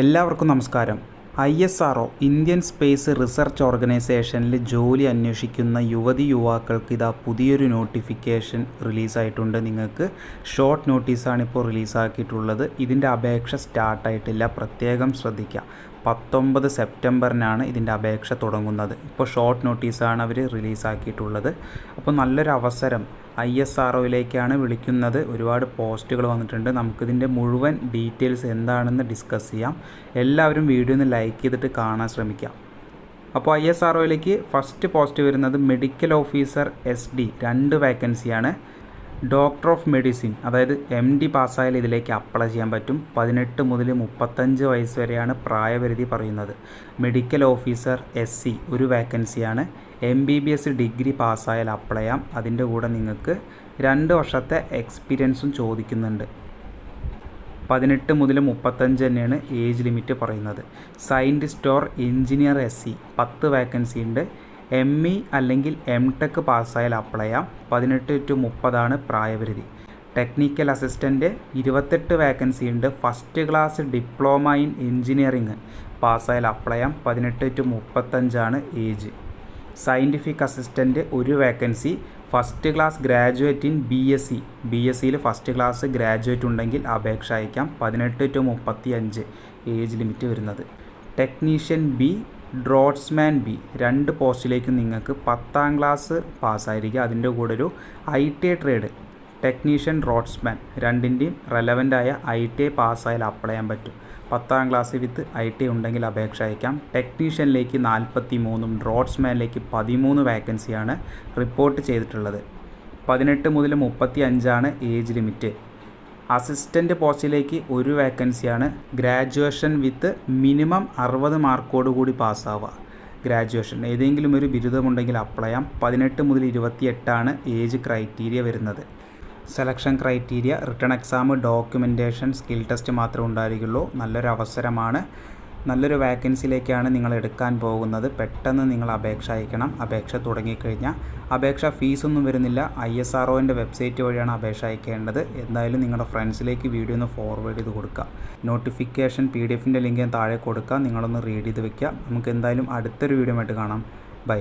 എല്ലാവർക്കും നമസ്കാരം. I S R Indian space research ഓർഗനൈസേഷനിൽ ജോലി അന്വേഷിക്കുന്ന യുവതി യുവാക്കൾക്ക് ഇതാ പുതിയൊരു നോട്ടിഫിക്കേഷൻ റിലീസായിട്ടുണ്ട്. നിങ്ങൾക്ക് ഷോർട്ട് നോട്ടീസാണ് ഇപ്പോൾ റിലീസാക്കിയിട്ടുള്ളത്. ഇതിന്റെ അപേക്ഷ സ്റ്റാർട്ടായിട്ടില്ല. പ്രത്യേകം ശ്രദ്ധിക്കുക. പത്തൊമ്പത് സെപ്റ്റംബറിനാണ് ഇതിന്റെ അപേക്ഷ തുടങ്ങുന്നത്. ഇപ്പോൾ ഷോർട്ട് നോട്ടീസാണ് അവർ റിലീസാക്കിയിട്ടുള്ളത് അപ്പോൾ നല്ലൊരു അവസരം ഐ എസ് ആർ ഒയിലേക്കാണ് വിളിക്കുന്നത്. ഒരുപാട് പോസ്റ്റുകൾ വന്നിട്ടുണ്ട്. നമുക്കിതിന്റെ മുഴുവൻ ഡീറ്റെയിൽസ് എന്താണെന്ന് ഡിസ്കസ് ചെയ്യാം. എല്ലാവരും വീഡിയോ ഒന്ന് ലൈക്ക് ചെയ്തിട്ട് കാണാൻ ശ്രമിക്കാം. അപ്പോൾ ഐ എസ് ആർ ഒയിലേക്ക് ഫസ്റ്റ് പോസ്റ്റ് വരുന്നത് മെഡിക്കൽ ഓഫീസർ എസ് ഡി രണ്ട് വേക്കൻസിയാണ് ഡോക്ടർ ഓഫ് മെഡിസിൻ അതായത് എം ഡി പാസ്സായാൽ ഇതിലേക്ക് അപ്ലൈ ചെയ്യാൻ പറ്റും. പതിനെട്ട് മുതൽ മുപ്പത്തഞ്ച് വയസ്സ് വരെയാണ് പ്രായപരിധി പറയുന്നത്. മെഡിക്കൽ ഓഫീസർ എസ് സി ഒരു വേക്കൻസിയാണ്. M B B S degree പാസ്സായാൽ apply ചെയ്യാം. അതിന്റെ കൂടെ നിങ്ങൾക്ക് രണ്ട് വർഷത്തെ എക്സ്പീരിയൻസും ചോദിക്കുന്നുണ്ട്. പതിനെട്ട് മുതൽ മുപ്പത്തഞ്ച് തന്നെയാണ് ഏജ് ലിമിറ്റ് പറയുന്നത്. Scientist or engineer S C പത്ത് വേക്കൻസി ഉണ്ട്. എം ഇ അല്ലെങ്കിൽ എം ടെക് പാസ്സായാൽ അപ്ലൈ ചെയ്യാം. പതിനെട്ട് ടു മുപ്പതാണ് പ്രായപരിധി. ടെക്നിക്കൽ അസിസ്റ്റന്റ് ഇരുപത്തെട്ട് വേക്കൻസി ഉണ്ട്. First class diploma in engineering പാസ്സായാൽ apply ചെയ്യാം. പതിനെട്ട് ടു മുപ്പത്തഞ്ചാണ് ഏജ് സയന്റിഫിക് അസിസ്റ്റന്റ് ഒരു vacancy first class graduate in B S C B S സിയിൽ ഫസ്റ്റ് ക്ലാസ് ഗ്രാജുവേറ്റ് ഉണ്ടെങ്കിൽ അപേക്ഷ അയക്കാം. പതിനെട്ട് ടു മുപ്പത്തി അഞ്ച് ഏജ് ലിമിറ്റ് വരുന്നത്. Technician B draughtsman B. രണ്ട് പോസ്റ്റിലേക്കും നിങ്ങൾക്ക് പത്താം ക്ലാസ് പാസ്സായിരിക്കുക അതിന്റെ കൂടെ ഒരു I T trade technician draughtsman രണ്ടിന്റെയും റെലവന്റായ ഐ ടി ഐ പാസ്സായാൽ അപ്ലൈ ചെയ്യാൻ പറ്റും. പത്താം ക്ലാസ് വിത്ത് ഐ ടി ഉണ്ടെങ്കിൽ അപേക്ഷ അയക്കാം. ടെക്നീഷ്യനിലേക്ക് നാൽപ്പത്തി മൂന്നും ഡ്രോട്സ്മാനിലേക്ക് പതിമൂന്ന് വേക്കൻസിയാണ് റിപ്പോർട്ട് ചെയ്തിട്ടുള്ളത്. പതിനെട്ട് മുതൽ മുപ്പത്തി അഞ്ചാണ് ഏജ് ലിമിറ്റ് അസിസ്റ്റന്റ് പോസ്റ്റിലേക്ക് ഒരു വേക്കൻസിയാണ് ഗ്രാജുവേഷൻ വിത്ത് മിനിമം അറുപത് മാർക്കോട് കൂടി പാസ്സാവുക. ഗ്രാജുവേഷൻ ഏതെങ്കിലും ഒരു ബിരുദമുണ്ടെങ്കിൽ അപ്ലൈ ചെയ്യാം. പതിനെട്ട് മുതൽ ഇരുപത്തിയെട്ടാണ് ഏജ് ക്രൈറ്റീരിയ വരുന്നത്. Selection criteria written exam documentation skill test മാത്രമേ ഉണ്ടായിരിക്കുള്ളൂ നല്ലൊരു അവസരമാണ് നല്ലൊരു വാക്കൻസിയിലേക്കാണ് നിങ്ങൾ എടുക്കാൻ പോകുന്നത്. പെട്ടെന്ന് നിങ്ങൾ അപേക്ഷ അയക്കണം. അപേക്ഷ തുടങ്ങിക്കഴിഞ്ഞാൽ അപേക്ഷ ഫീസൊന്നും വരുന്നില്ല. ഐ എസ് ആർ ഒന്റെ വെബ്സൈറ്റ് വഴിയാണ് അപേക്ഷ അയക്കേണ്ടത്. എന്തായാലും നിങ്ങളുടെ ഫ്രണ്ട്സിലേക്ക് വീഡിയോ ഒന്ന് ഫോർവേഡ് ചെയ്ത് കൊടുക്കുക. നോട്ടിഫിക്കേഷൻ പി ഡി എഫിന്റെ ലിങ്ക് താഴെ കൊടുക്കുക നിങ്ങളൊന്ന് റീഡ് ചെയ്ത് വെക്കുക. നമുക്ക് എന്തായാലും അടുത്തൊരു വീഡിയോ ആയിട്ട് കാണാം. ബൈ